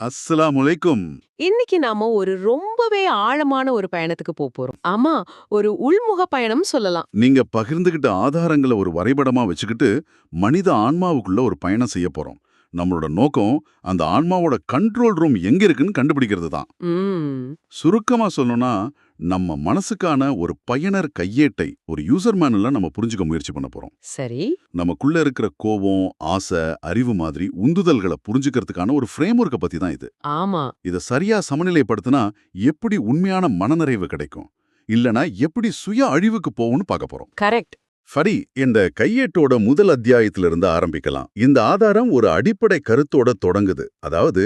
அஸ்ஸலாமு அலைக்கும். இன்னைக்கு நாம ஒரு ரொம்பவே ஆழமான ஒரு பயணத்துக்கு போப் போறோம். ஆமா ஒரு உள்முக பயணம் சொல்லலாம். நீங்க பகிர்ந்துகிட்ட ஆதாரங்களை ஒரு வரைபடமா வச்சுக்கிட்டு மனித ஆன்மாவுக்குள்ள ஒரு பயணம் செய்ய போறோம். நம்மளோட நோக்கம் அந்த ஆன்மாவோட கண்ட்ரோல் ரூம் எங்க இருக்குன்னு கண்டுபிடிக்கிறது தான் சுருக்கமா சொல்லணும்னா நம்ம மனசுக்கான ஒரு பயனர் கையேட்டை ஒரு யூசர் மேனுல நம்ம புரிஞ்சுக்க முயற்சி பண்ண போறோம். சரி. நமக்குள்ள இருக்கிற கோபம் ஆசை அறிவு மாதிரி உந்துதல்களை புரிஞ்சுக்கிறதுக்கான ஒரு ஃப்ரேம் ஒர்க்கை பத்தி தான் இது. ஆமா. இத சரியா சமநிலைப்படுத்தினா எப்படி உண்மையான மனநிறைவு கிடைக்கும்? இல்லனா எப்படி சுய அழிவுக்கு போகும்னு பார்க்க போறோம். கரெக்ட். சரி இந்த கையேட்டோட முதல் அத்தியாயத்திலிருந்து ஆரம்பிக்கலாம். இந்த ஆதாரம் ஒரு அடிப்படை கருத்தோட தொடங்குது. அதாவது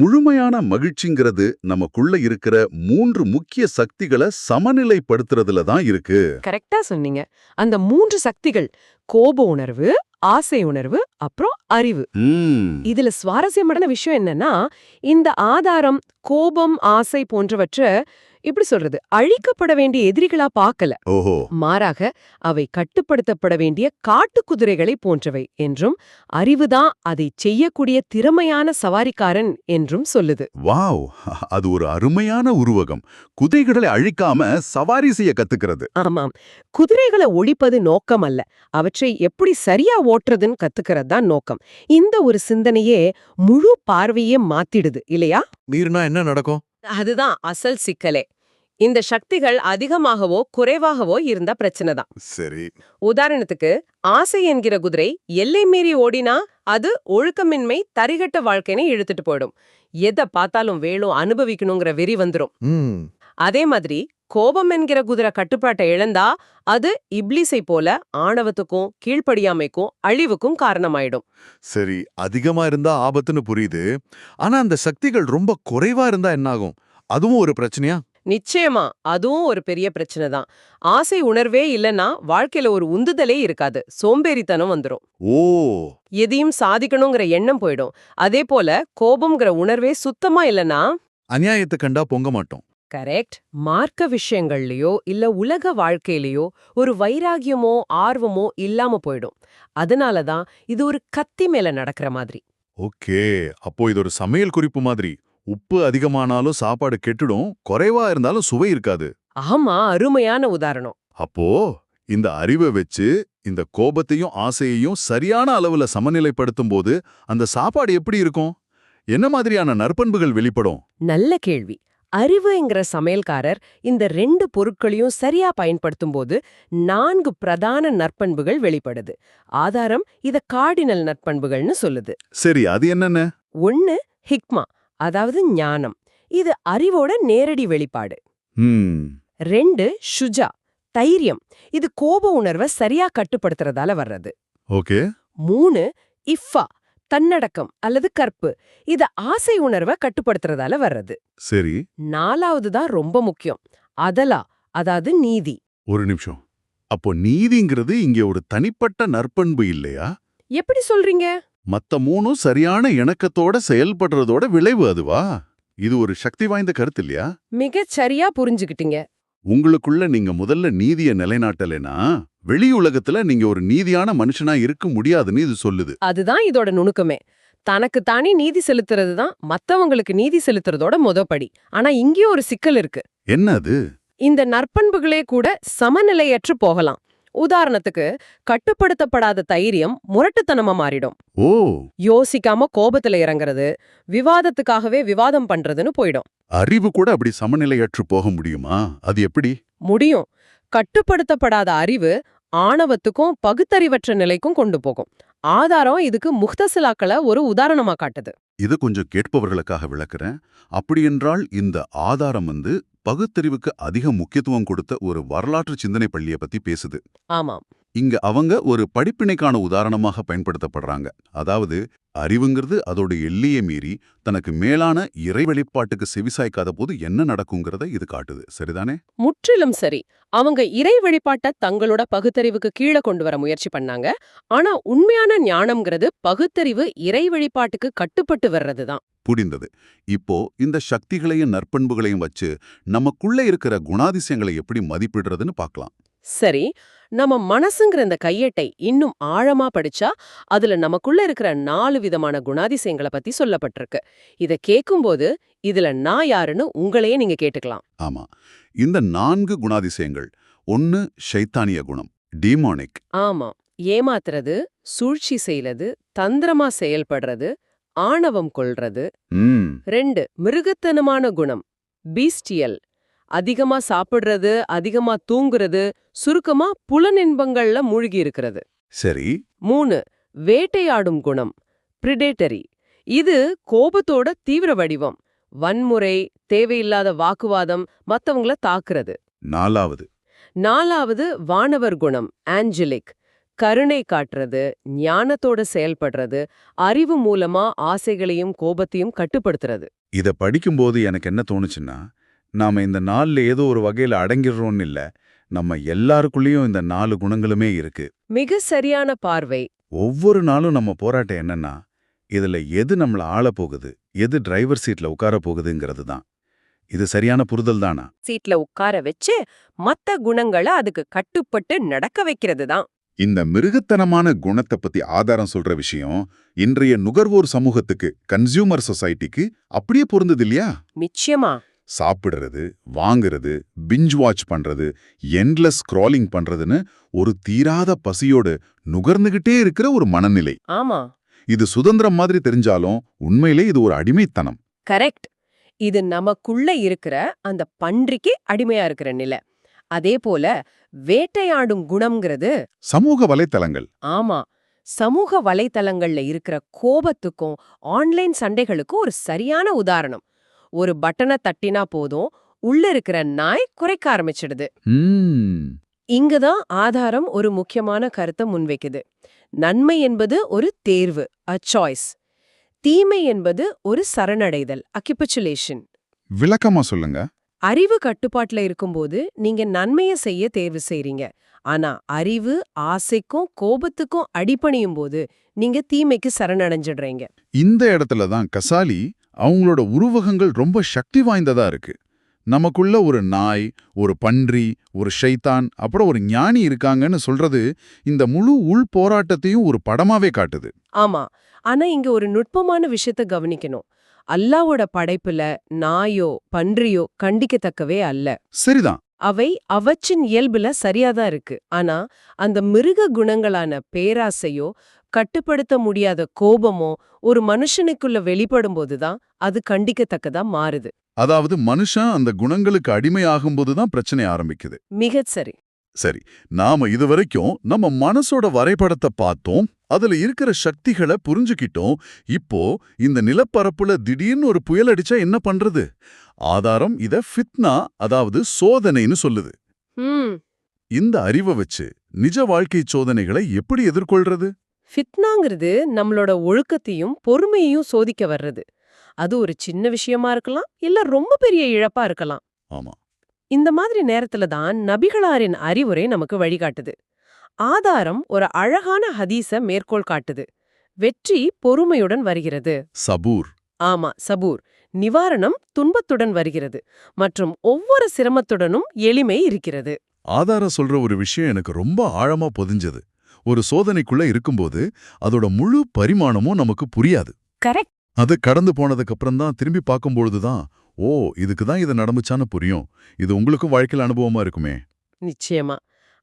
முழுமையான மகிழ்ச்சிங்கிறது நமக்குள்ள இருக்கிற மூன்று முக்கிய சக்திகளை சமநிலைப்படுத்துறதுல தான் இருக்கு. கரெக்டா சொன்னீங்க. அந்த மூன்று சக்திகள் கோப உணர்வு ஆசை உணர்வு அப்புறம் அறிவு. இதுல சுவாரஸ்யமான விஷயம் என்னன்னா இந்த ஆதாரம் கோபம் ஆசை போன்றவற்றை இப்படி சொல்றது? அழிக்கப்பட வேண்டிய எதிரிகளா பார்க்கல. ஓஹோ. மாறாக அவை கட்டுப்படுத்தப்பட வேண்டிய காட்டுக்குதிரைகளை போன்றவை என்றும் அறிவுதான் அதை செய்யக்கூடிய திறமையான சவாரிக்காரன் என்றும் சொல்லுது. வாவ்! அது ஒரு அருமையான உருவகம். குதிரைகளை அழிக்காம சவாரி செய்ய கத்துக்கிறது. ஆமாம். குதிரைகளை ஒழிப்பது நோக்கம் அல்ல. அவற்றை எப்படி சரியா ஓட்டுறதுன்னு கத்துக்கிறது தான் நோக்கம். இந்த ஒரு சிந்தனையே முழு பார்வையே மாத்திடுது இல்லையா? மீறினா என்ன நடக்கும்? அதுதான் அசல் சிக்கலே. இந்த சக்திகள் அதிகமாகவோ குறைவாகவோ இருந்த பிரச்சனை தான். சரி. உதாரணத்துக்கு ஆசை என்கிற குதிரை எல்லை மீறி ஓடினா அது ஒழுக்கமின்மை தரிகட்ட வாழ்க்கைன்னு இழுத்துட்டு போயிடும். எதை பார்த்தாலும் வேணும் அனுபவிக்கணுங்கிற வெறி வந்துரும். ம். அதே மாதிரி கோபம் என்கிற குதிரை கட்டுப்பாட்டை இழந்தா அது இப்லிஸை போல ஆணவத்துக்கும் கீழ்ப்படியாமைக்கும் அழிவுக்கும் காரணமாயிடும். சரி அதிகமா இருந்தா ஆபத்துன்னு புரியுது. ஆனா அந்த சக்திகள் ரொம்ப குறைவா இருந்தா என்னாகும்? அதுவும் ஒரு பிரச்சனையா? நிச்சயமா அதுவும் ஒரு பெரிய பிரச்சனை தான். ஆசை உணர்வே இல்லனா வாழ்க்கையில ஒரு உந்துதலே இருக்காது. சோம்பேறித்தனம் வந்துரும். ஓ! எதையும் சாதிக்கணுங்கிற எண்ணம் போயிடும். அதே போல கோபம்ங்கிற உணர்வே சுத்தமா இல்லனா அநியாயத்தை கண்டா பொங்க மாட்டோம். கரெக்ட். மார்க்க விஷயங்கள்லயோ இல்ல உலக வாழ்க்கையிலயோ ஒரு வைராகியமோ ஆர்வமோ இல்லாம போயிடும். அதனால தான் இது ஒரு கத்தி மேல நடக்கிற மாதிரி. ஓகே. அப்போ இது ஒரு சமையல் குறிப்பு மாதிரி. உப்பு அதிகமானாலும் சாப்பாடு கெட்டுடும் குறைவா இருந்தாலும் சுவை இருக்காது. ஆமா அருமையான உதாரணம். அப்போ இந்த அறிவை வச்சு இந்த கோபத்தையும் ஆசையையும் சரியான அளவுல சமநிலைப்படுத்தும் போது அந்த சாப்பாடு எப்படி இருக்கும்? என்ன மாதிரியான நற்பண்புகள் வெளிப்படும்? நல்ல கேள்வி. அறிவுங்கிற சமையல்காரர் இந்த ரெண்டு பொருட்களையும் சரியா பயன்படுத்தும் போது நான்கு பிரதான நற்பண்புகள் வெளிப்படுது. ஆதாரம் இத கார்டினல் நற்பண்புகள்னு சொல்லுது. சரி அது என்னென்ன? ஒன்னு ஹிக்மா. அதாவது ஞானம். இது அறிவோட நேரடி வெளிப்பாடு. ரெண்டு ஷுஜா தைரியம். இது கோப உணர்வை சரியா கட்டுப்படுத்துறதால வர்றது. ஓகே. மூணு இஃபா தன்னடக்கம் அல்லது கற்பு. இது ஆசை உணர்வை கட்டுப்படுத்துறதால வர்றது. சரி. நாலாவது தான் ரொம்ப முக்கியம். அதலா அதாவது நீதி. ஒரு நிமிஷம். அப்போ நீதிங்கிறது இங்க ஒரு தனிப்பட்ட நற்பண்பு இல்லையா? எப்படி சொல்றீங்க? மத்த மூணும் சரியான இணக்கத்தோட செயல்படுறதோட விளைவு அதுவா? இது ஒரு சக்தி வாய்ந்த கருத்து இல்லையா? மிகச் சரியா புரிஞ்சுக்கிட்டீங்க உங்களுக்குள்ள நீங்க முதல்ல நீதிய நிலைநாட்டலைனா வெளி உலகத்துல நீங்க ஒரு நீதியான மனுஷனா இருக்க முடியாதுன்னு இது சொல்லுது. அதுதான் இதோட நுணுக்கமே. தனக்கு தானே நீதி செலுத்துறது தான் மத்தவங்களுக்கு நீதி செலுத்துறதோட மொதப்படி. ஆனா இங்கேயும் ஒரு சிக்கல் இருக்கு. என்ன அது? இந்த நற்பண்புகளே கூட சமநிலையற்று போகலாம். உதாரணத்துக்கு கட்டுப்படுத்தப்படாத தைரியம் முரட்டுத்தனமா மாறிடும். ஓ! யோசிக்காம கோபத்துல இறங்குறது விவாதத்துக்காகவே விவாதம் பண்றதுன்னு போயிடும். அறிவு கூட அப்படி சமநிலையற்று போக முடியுமா? அது எப்படி? முடியும். கட்டுப்படுத்தப்படாத அறிவு ஆணவத்துக்கும் பகுத்தறிவற்ற நிலைக்கும் கொண்டு போகும். ஆதாரம் இதுக்கு முக்தசிலாக்களை ஒரு உதாரணமா காட்டுது. இது கொஞ்சம் கேட்பவர்களுக்காக விளக்குறேன். அப்படியென்றால் இந்த ஆதாரம் வந்து பகுத்தறிவுக்கு அதிக முக்கியத்துவம் கொடுத்த ஒரு வரலாற்று சிந்தனை பள்ளிய பத்தி பேசுது. ஆமாம். இங்க அவங்க ஒரு படிப்பினைக்கான உதாரணமாக பயன்படுத்தப்படுறாங்க. அதாவது அறிவுங்கிறது அதோட எல்லையை மீறி தனக்கு மேலான இறை வெளிப்பாட்டுக்கு செவிசாய்க்காத போது என்ன நடக்குங்கிறத இது காட்டுது. சரிதானே? முற்றிலும் சரி. அவங்க இறை வழிபாட்ட தங்களோட பகுத்தறிவுக்கு கீழே கொண்டு வர முயற்சி பண்ணாங்க. ஆனா உண்மையான ஞானம்ங்கிறது பகுத்தறிவு இறை வழிபாட்டுக்கு கட்டுப்பட்டு வர்றதுதான். புரிந்தது. இப்போ இந்த சக்திகளையும் நற்பண்புகளையும் வச்சு நமக்குள்ள இருக்கிற குணாதிசயங்களை எப்படி மதிப்பிடுறதுன்னு பார்க்கலாம். சரி நம்ம மனசுங்கிற இந்த கையேட்டை இன்னும் ஆழமா படிச்சா அதுல நமக்குள்ள இருக்கிற நாலு விதமான குணாதிசயங்களை பத்தி சொல்லப்பட்டிருக்கு. இத கேக்கும்போது இதுல நான் யாருன்னு உங்களையே நீங்க கேட்டுக்கலாம். ஆமா. இந்த நான்கு குணாதிசயங்கள் ஒன்னு ஷைத்தானிய குணம் டீமானிக். ஆமா. ஏமாத்துறது சூழ்ச்சி செய்யறது தந்திரமா செயல்படுறது ஆணவம் கொள்றது. ரெண்டு மிருகத்தனமான குணம் பீஸ்டியல். அதிகமா சாப்பிடுறது அதிகமா தூங்குறது சுருக்கமா புலனின்பங்கள்ல மூழ்கி இருக்கிறது சரி. மூணு வேட்டையாடும் குணம் பிரிடேட்டரி இது கோபத்தோட தீவிர வடிவம் வன்முறை தேவையில்லாத வாக்குவாதம் மத்தவங்கள தாக்குறது. நாலாவது. நாலாவது வானவர் குணம் ஆஞ்சலிக் கருணை காட்டுறது ஞானத்தோட செயல்படுறது அறிவு மூலமா ஆசைகளையும் கோபத்தையும் கட்டுப்படுத்துறது. இத படிக்கும்போது எனக்கு என்ன தோணுச்சுன்னா நாம இந்த நாள்ல ஏதோ ஒரு வகையில அடங்கிடுறோம்னு இல்ல நம்ம எல்லாருக்குள்ளேயும் இந்த நாலு குணங்களுமே இருக்கு. மிக சரியான பார்வை. ஒவ்வொரு நாளும் நம்ம போராட்டம் என்னன்னா இதுல எது நம்மள ஆள போகுது எது டிரைவர் சீட்ல உட்கார போகுதுங்கிறது தான். இது சரியான புரிதல் தானா? சீட்ல உட்கார வச்சு மத்த குணங்களை அதுக்கு கட்டுப்பட்டு நடக்க வைக்கிறது தான். இந்த மிருகத்தனமான குணத்தை பத்தி ஆதாரம் சொல்ற விஷயம் இன்றைய நுகர்வோர் சமூகத்துக்கு கன்சியூமர் சொசைட்டிக்கு அப்படியே பொருந்தது இல்லையா? நிச்சயமா. சாப்பிடுறது வாங்குறது பிஞ்ச் வாட்ச் பண்றது எண்ட்லெஸ் ஸ்க்ராலிங் பண்றதுன்னு ஒரு தீராத பசியோடு நுகர்ந்துகிட்டே இருக்கிற ஒரு மனநிலை. ஆமா. இது சுதந்திரம் மாதிரி தெரிஞ்சாலும் உண்மையிலே இது ஒரு அடிமைத்தனம். கரெக்ட். இது நமக்குள்ள இருக்கிற அந்த பன்றிக்கு அடிமையா இருக்கிற நிலை. அதே போல வேட்டையாடும் குணம்ங்கிறது சமூக வலைத்தளங்கள். ஆமா. சமூக வலைத்தளங்கள்ல இருக்கிற கோபத்துக்கும் ஆன்லைன் சண்டைகளுக்கும் ஒரு சரியான உதாரணம். ஒரு பட்டனை தட்டினா போதும் உள்ள இருக்கிற நாய் குறைக்க ஆரம்பிச்சிடுது. இங்கதான் ஆதாரம் ஒரு முக்கியமான கருத்தை முன்வைக்குது. நன்மை என்பது ஒரு தேர்வு அ சாய்ஸ் தீமை என்பது ஒரு சரணடைதல் அக்கிபச்சுலேஷன் விளக்கமா சொல்லுங்க. அறிவு கட்டுப்பாட்டுல இருக்கும்போது நீங்க நன்மைய செய்ய தேர்வு செய்றீங்க. ஆனா அறிவு ஆசைக்கும் கோபத்துக்கும் அடிபணியும் போது நீங்க தீமைக்கு சரணடைஞ்சிடுறீங்க. இந்த இடத்துல தான் கசாலி அவங்களோட உருவகங்கள் ரொம்ப சக்தி வாய்ந்ததா இருக்கு. நமக்குள்ள ஒரு நாய் ஒரு பன்றி ஒரு ஷைத்தான் அப்புறம் ஒரு ஞானி இருக்காங்கன்னு சொல்றது இந்த முழு உள் போராட்டத்தையும் ஒரு படமாவே காட்டுது. ஆமா. ஆனா இங்க ஒரு நுட்பமான விஷயத்த கவனிக்கணும். அல்லாவோட படைப்புல நாயோ பன்றியோ கண்டிக்கத்தக்கவே அல்ல. சரிதான். அவை அவற்றின் இயல்புல சரியாதான் இருக்கு. ஆனா அந்த மிருக குணங்களான பேராசையோ கட்டுப்படுத்த முடியாத கோபமோ ஒரு மனுஷனுக்குள்ள வெளிப்படும் போதுதான் அது கண்டிக்கத்தக்கதா மாறுது. அதாவது மனுஷன் அந்த குணங்களுக்கு அடிமையாகும்போது தான் பிரச்சனை ஆரம்பிக்குது. மிகச் சரி. சரி நாம இதுவரைக்கும் நம்ம மனசோட வரைபடத்தை பார்த்தோம் அதுல இருக்கிற சக்திகளை புரிஞ்சுக்கிட்டோம் இப்போ இந்த நிலப்பரப்புல திடீர்னு ஒரு புயல் அடிச்சா என்ன பண்றது? ஆதாரம் இத ஃபித்னா அதாவது சோதனைன்னு சொல்லுது. இந்த அறிவை வச்சு நிஜ வாழ்க்கை சோதனைகளை எப்படி எதிர்கொள்றது? ஃபித்னாங்கிறது நம்மளோட ஒழுக்கத்தையும் பொறுமையையும் சோதிக்க வர்றது. அது ஒரு சின்ன விஷயமா இருக்கலாம் இல்ல ரொம்ப பெரிய இழப்பா இருக்கலாம். ஆமா. இந்த மாதிரி நேரத்துல தான் நபிகளாரின் அறிவுரை நமக்கு வழிகாட்டுது. ஆதாரம் ஒரு அழகான ஹதீஸ மேற்கோள் காட்டுது. வெற்றி பொறுமையுடன் வருகிறது. சபூர். ஆமா சபூர். நிவாரணம் துன்பத்துடன் வருகிறது. மற்றும் ஒவ்வொரு சிரமத்துடனும் எளிமை இருக்கிறது. ஆதாரம் சொல்ற ஒரு விஷயம் எனக்கு ரொம்ப ஆழமா பொதிஞ்சது. ஒரு சோதனைக்குள்ள இருக்கும்போது அதோட முழு பரிமாணமும் நமக்கு புரியாது. கரெக்ட். அது கடந்து போனதுக்கு அப்புறம் தான் திரும்பி பார்க்கும்பொழுது தான் ஓ இதுக்கு தான் இது நடந்துச்சான்னு புரியும். இது உங்களுக்கும் வாழ்க்கையில் அனுபவமா இருக்குமே. நிச்சயமா.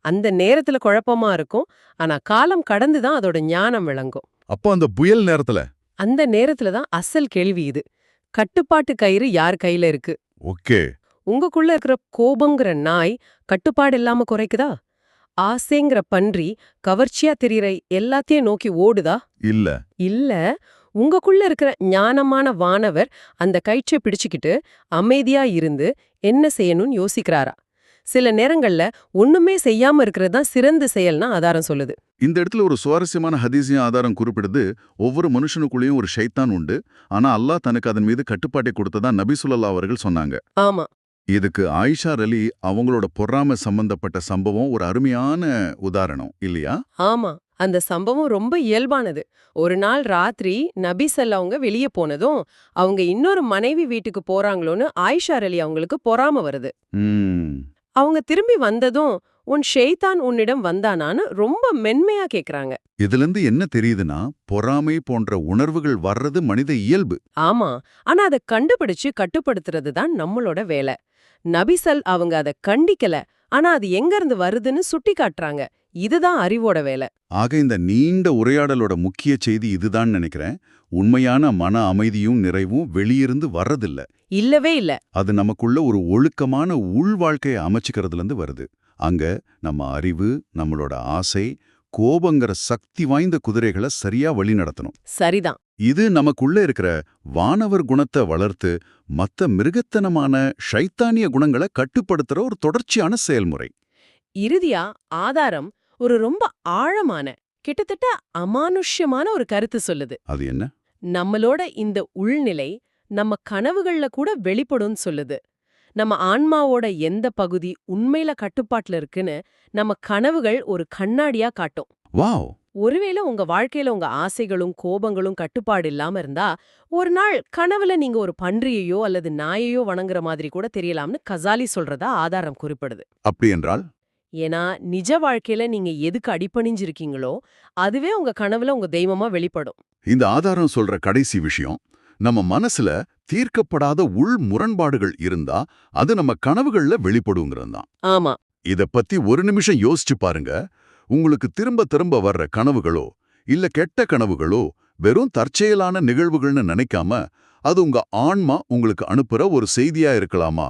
அந்த நேரத்துல குழப்பமா இருக்கும். ஆனா காலம் கடந்து தான் அதோட ஞானம் விளங்கும். அப்போ அந்த புயல் நேரத்துல? அந்த நேரத்துல தான் அசல் கேள்வி இது. கட்டுப்பாட்டு கயிறு யார் கையில இருக்கு? ஓகே. உங்களுக்குள்ள இருக்கிற கோபங்கிற நாய் கட்டுப்பாடு இல்லாம குறைக்குதா? ஆசைங்கிற பன்றி கவர்ச்சியா தெரியற எல்லாத்தையும் நோக்கி ஓடுதா? இல்ல. இல்ல. உங்களுக்குள்ள இருக்கிற ஞானமான வானவர் அந்த கயிற்றை பிடிச்சுக்கிட்டு அமைதியா இருந்து என்ன செய்யணும்னு யோசிக்கிறாரா? சில நேரங்கள்ல ஒண்ணுமே செய்யாம இருக்கிறது தான் சிறந்த செயல்னா ஆதாரம் சொல்லுது. இந்த இடத்துல ஒரு சுவாரஸ்யமான ஹதீசியம் ஆதாரம் குறிப்பிடுது. ஒவ்வொரு மனுஷனுக்குள்ளேயும் ஒரு ஷைத்தான் உண்டு. ஆனா அல்லாஹ் தனக்கு அதன் மீது கட்டுப்பாட்டை கொடுத்ததா நபி ஸல்லல்லாஹு அவர்கள் சொன்னாங்க. ஆமா. இதுக்கு ஆயிஷா அலி அவங்களோட பொறாமை சம்பந்தப்பட்ட சம்பவம் ஒரு அருமையான உதாரணம் இல்லையா? ஆமா. அந்த சம்பவம் ரொம்ப இயல்பானது. ஒரு நாள் ராத்திரி நபி அவங்க வெளியே போனதும் அவங்க இன்னொரு மனைவி வீட்டுக்கு போறாங்களோன்னு ஆயிஷா அலி அவங்களுக்கு பொறாம வருது. அவங்க திரும்பி வந்ததும் உன் ஷெய்தான் உன்னிடம் வந்தானான்னு ரொம்ப மென்மையா கேக்குறாங்க. இதிலிருந்து என்ன தெரியுதுன்னா பொறாமை போன்ற உணர்வுகள் வர்றது மனித இயல்பு. ஆமா. ஆனா அத கண்டுபிடிச்சு கட்டுப்படுத்துறது தான் நம்மளோட வேலை. நபிசல் அவங்க அத கண்டிக்கல. ஆனா அது எங்க இருந்து வருதுன்னு சுட்டி காட்டுறாங்க இதுதான் அறிவோட வேலை. ஆக இந்த நீண்ட உரையாடலோட முக்கிய செய்தி இதுதான் நினைக்கிறேன். உண்மையான மன அமைதியும் நிறைவும் வெளியிருந்து வர்றதில்ல. இல்லவே இல்ல. அது நமக்குள்ள ஒரு ஒழுக்கமான உள் வாழ்க்கையை அமைச்சுக்கிறதுல இருந்து வருது. அங்க நம்ம அறிவு நம்மளோட ஆசை கோபங்கிற சக்தி வாய்ந்த குதிரைகளை சரியா வழி நடத்தணும். சரிதான். இது நமக்குள்ள இருக்கிற வானவர் குணத்தை வளர்த்து மத்த மிருகத்தனமான ஷைத்தானிய குணங்களை கட்டுப்படுத்துற ஒரு தொடர்ச்சியான செயல்முறை. இறுதியா ஆதாரம் ஒரு ரொம்ப ஆழமான கிட்டத்தட்ட அமானுஷ்யமான ஒரு கருத்து சொல்லுது. அது என்ன? நம்மளோட இந்த உள்நிலை நம்ம கனவுகள்ல கூட வெளிப்படும்னு சொல்லுது. நம்ம ஆன்மாவோட எந்த பகுதி உண்மையில கட்டுப்பாட்டுல இருக்குன்னு நம்ம கனவுகள் ஒரு கண்ணாடியா காட்டும். வாவ்! ஒருவேளை உங்க வாழ்க்கையில உங்க ஆசைகளும் கோபங்களும் கட்டுப்பாடு இல்லாம இருந்தா ஒரு நாள் கனவுல நீங்க ஒரு பன்றியையோ அல்லது நாயையோ வணங்குற மாதிரி கூட தெரியலாம்னு கசாலி சொல்றதா ஆதாரம் குறிப்பிடுது. அப்படி என்றால்? ஏன்னா நிஜ வாழ்க்கையில நீங்க எதுக்கு அடிபணிஞ்சிருக்கீங்களோ அதுவே உங்க கனவுல உங்க தெய்வமா வெளிப்படும். இந்த ஆதாரம் சொல்ற கடைசி விஷயம் நம்ம மனசுல தீர்க்கப்படாத உள் முரண்பாடுகள் இருந்தா அது நம்ம கனவுகள்ல வெளிப்படுங்கிறது தான் ஆமா. இத பத்தி ஒரு நிமிஷம் யோசிச்சு பாருங்க. உங்களுக்கு திரும்ப திரும்ப வர்ற கனவுகளோ இல்ல கெட்ட கனவுகளோ வெறும் தற்செயலான நிகழ்வுகள்னு நினைக்காம அது உங்க ஆன்மா உங்களுக்கு அனுப்புற ஒரு செய்தியா இருக்கலாமா?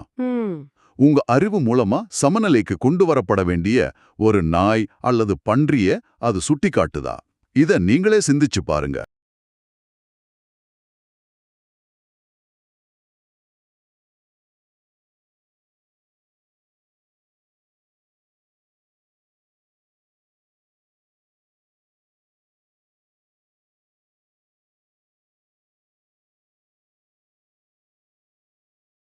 உங்க அறிவு மூலமா சமநிலைக்கு கொண்டு வரப்பட வேண்டிய ஒரு நாய் அல்லது பன்றிய அது சுட்டிக்காட்டுதா? இத நீங்களே சிந்திச்சு பாருங்க.